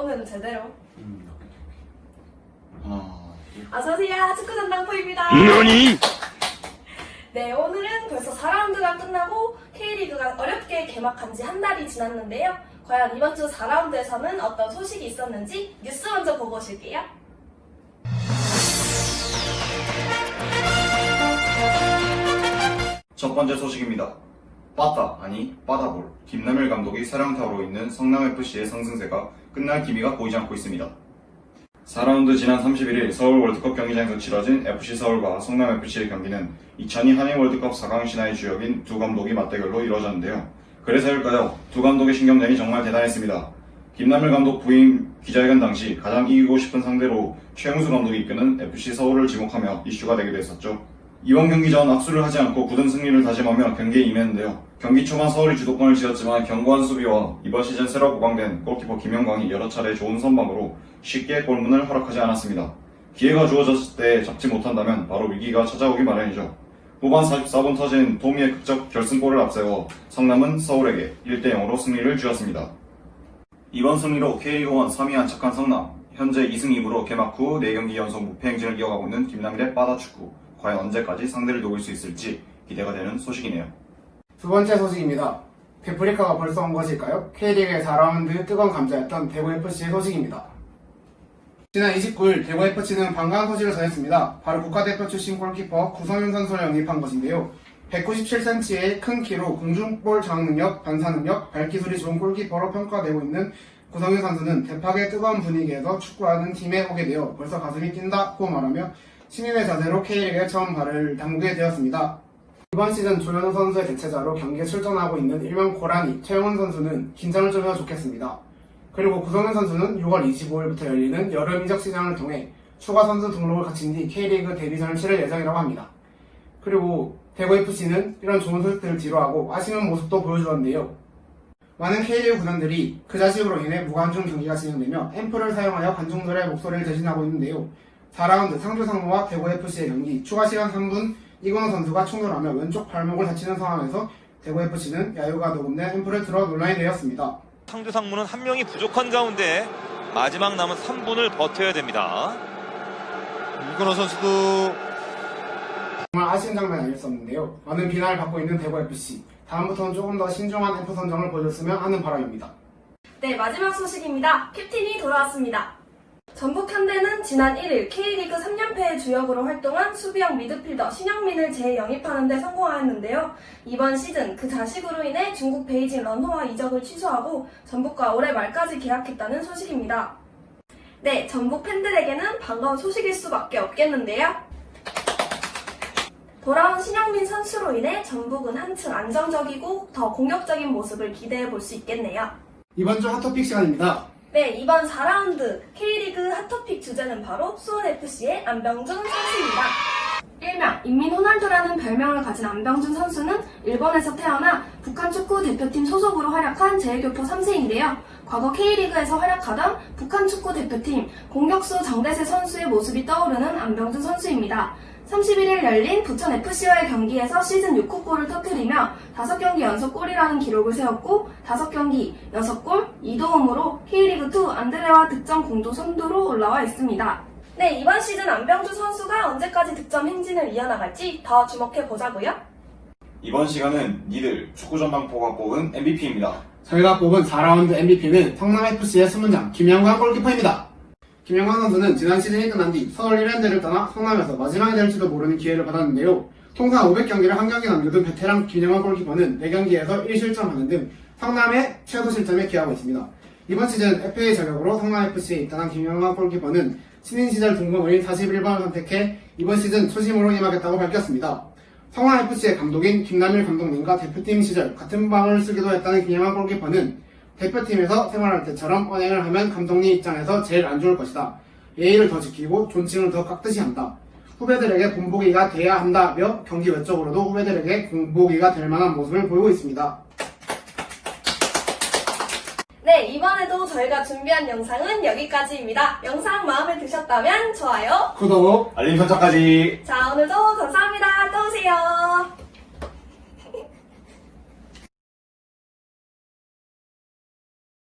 오늘은 제대로. 음. 둘. 어서오세요. 축구 전당포입니다. 너니? 네, 오늘은 벌써 4라운드가 끝나고 K리그가 어렵게 개막한 지 한 달이 지났는데요. 과연 이번 주 4라운드에서는 어떤 소식이 있었는지 뉴스 먼저 보고 오실게요. 첫 번째 소식입니다. 빠따, 아니 빠다볼, 김남일 감독이 사령타로 있는 성남FC의 상승세가 끝날 기미가 보이지 않고 있습니다. 4라운드 지난 31일 서울 월드컵 경기장에서 치러진 FC 서울과 성남FC의 경기는 2002 한일 월드컵 4강 신화의 주역인 두 감독이 맞대결로 이루어졌는데요. 그래서일까요? 두 감독의 신경전이 정말 대단했습니다. 김남일 감독 부임 기자회견 당시 가장 이기고 싶은 상대로 최용수 감독이 이끄는 FC 서울을 지목하며 이슈가 되기도 했었죠. 이번 경기 전 악수를 하지 않고 굳은 승리를 다짐하며 경기에 임했는데요. 경기 초반 서울이 주도권을 쥐었지만 견고한 수비와 이번 시즌 새로 보강된 골키퍼 김영광이 여러 차례 좋은 선방으로 쉽게 골문을 허락하지 않았습니다. 기회가 주어졌을 때 잡지 못한다면 바로 위기가 찾아오기 마련이죠. 후반 44분 터진 도미의 극적 결승골을 앞세워 성남은 서울에게 1대0으로 승리를 주었습니다. 이번 승리로 K리그1 3위 안착한 성남, 현재 2승 2무로 개막 후 4경기 연속 무패 행진을 이어가고 있는 김남일의 빠다축구, 과연 언제까지 상대를 녹일 수 있을지 기대가 되는 소식이네요. 두 번째 소식입니다. 데프리카가 벌써 온 것일까요? K리그의 4라운드 뜨거운 감자였던 대구FC의 소식입니다. 지난 29일 대구FC는 반가운 소식을 전했습니다. 바로 국가대표 출신 골키퍼 구성윤 선수를 영입한 것인데요. 197cm의 큰 키로 공중볼 장악 능력, 반사 능력, 발기술이 좋은 골키퍼로 평가되고 있는 구성윤 선수는 대팍의 뜨거운 분위기에서 축구하는 팀에 오게 되어 벌써 가슴이 뛴다고 말하며 신인의 자세로 K리그에 처음 발을 담그게 되었습니다. 이번 시즌 조현우 선수의 대체자로 경기에 출전하고 있는 일명 고라니 최영원 선수는 긴장을 좀 해도 좋겠습니다. 그리고 구성현 선수는 6월 25일부터 열리는 여름 이적 시장을 통해 추가 선수 등록을 갖춘 뒤 K리그 데뷔전을 치를 예정이라고 합니다. 그리고 대구FC는 이런 좋은 소식들을 뒤로하고 아쉬운 모습도 보여주었는데요. 많은 K리그 구단들이 그 자식으로 인해 무관중 경기가 진행되며 앰프를 사용하여 관중들의 목소리를 대신하고 있는데요. 4라운드 상주 상무와 대구FC의 경기 추가 시간 3분 이건호 선수가 충돌하며 왼쪽 발목을 다치는 상황에서 대구FC는 야유가 녹음된 앰프를 들어 논란이 되었습니다. 상주 상무는 한 명이 부족한 가운데 마지막 남은 3분을 버텨야 됩니다. 이근호 선수도 정말 아쉬운 장면이 아니었었는데요. 많은 비난을 받고 있는 대구FC. 다음부터는 조금 더 신중한 앰프 선정을 보여줬으면 하는 바람입니다. 네, 마지막 소식입니다. 캡틴이 돌아왔습니다. 전북 현대는 지난 1일 K리그 3연패의 주역으로 활동한 수비형 미드필더 신영민을 재영입하는 데 성공하였는데요. 이번 시즌 그 자식으로 인해 중국 베이징 런호와 이적을 취소하고 전북과 올해 말까지 계약했다는 소식입니다. 네, 전북 팬들에게는 반가운 소식일 수밖에 없겠는데요. 돌아온 신영민 선수로 인해 전북은 한층 안정적이고 더 공격적인 모습을 기대해 볼 수 있겠네요. 이번 주 핫토픽 시간입니다. 네, 이번 4라운드 K리그 핫토픽 주제는 바로 수원FC의 안병준 선수입니다. 일명 인민 호날두라는 별명을 가진 안병준 선수는 일본에서 태어나 북한 축구 대표팀 소속으로 활약한 제일교포 3세인데요. 과거 K리그에서 활약하던 북한 축구 대표팀 공격수 정대세 선수의 모습이 떠오르는 안병준 선수입니다. 31일 열린 부천FC와의 경기에서 시즌 6호 골을 터뜨리며 5경기 연속 골이라는 기록을 세웠고 5경기 6골 2도움으로 K리그2 안드레와 득점 공조 선두로 올라와 있습니다. 네, 이번 시즌 안병주 선수가 언제까지 득점 행진을 이어나갈지 더 주목해 보자고요. 이번 시간은 니들 축구 전방포가 뽑은 MVP입니다. 저희가 뽑은 4라운드 MVP는 성남FC의 수문장 김영광 골키퍼입니다. 김영광 선수는 지난 시즌이 끝난 뒤 서울 1년대를 떠나 성남에서 마지막이 될지도 모르는 기회를 받았는데요. 통산 500경기를 한 경기 남겨둔 베테랑 김영광 골키퍼는 4경기에서 1실점하는 등 성남의 최고 실점에 기하고 있습니다. 이번 시즌 FA 자격으로 성남FC에 입단한 김영광 골키퍼는 신인 시절 등급인 41번을 선택해 이번 시즌 초심으로 임하겠다고 밝혔습니다. 성남FC의 감독인 김남일 감독님과 대표팀 시절 같은 방을 쓰기도 했다는 김영환 골키퍼는 대표팀에서 생활할 때처럼 언행을 하면 감독님 입장에서 제일 안 좋을 것이다. 예의를 더 지키고 존칭을 더 깍듯이 한다. 후배들에게 본보기가 돼야 한다며 경기 외적으로도 후배들에게 공보기가 될 만한 모습을 보이고 있습니다. 네, 이번에도 저희가 준비한 영상은 여기까지입니다. 영상 마음에 드셨다면 좋아요. 구독! 알림 설정까지 자, 오늘도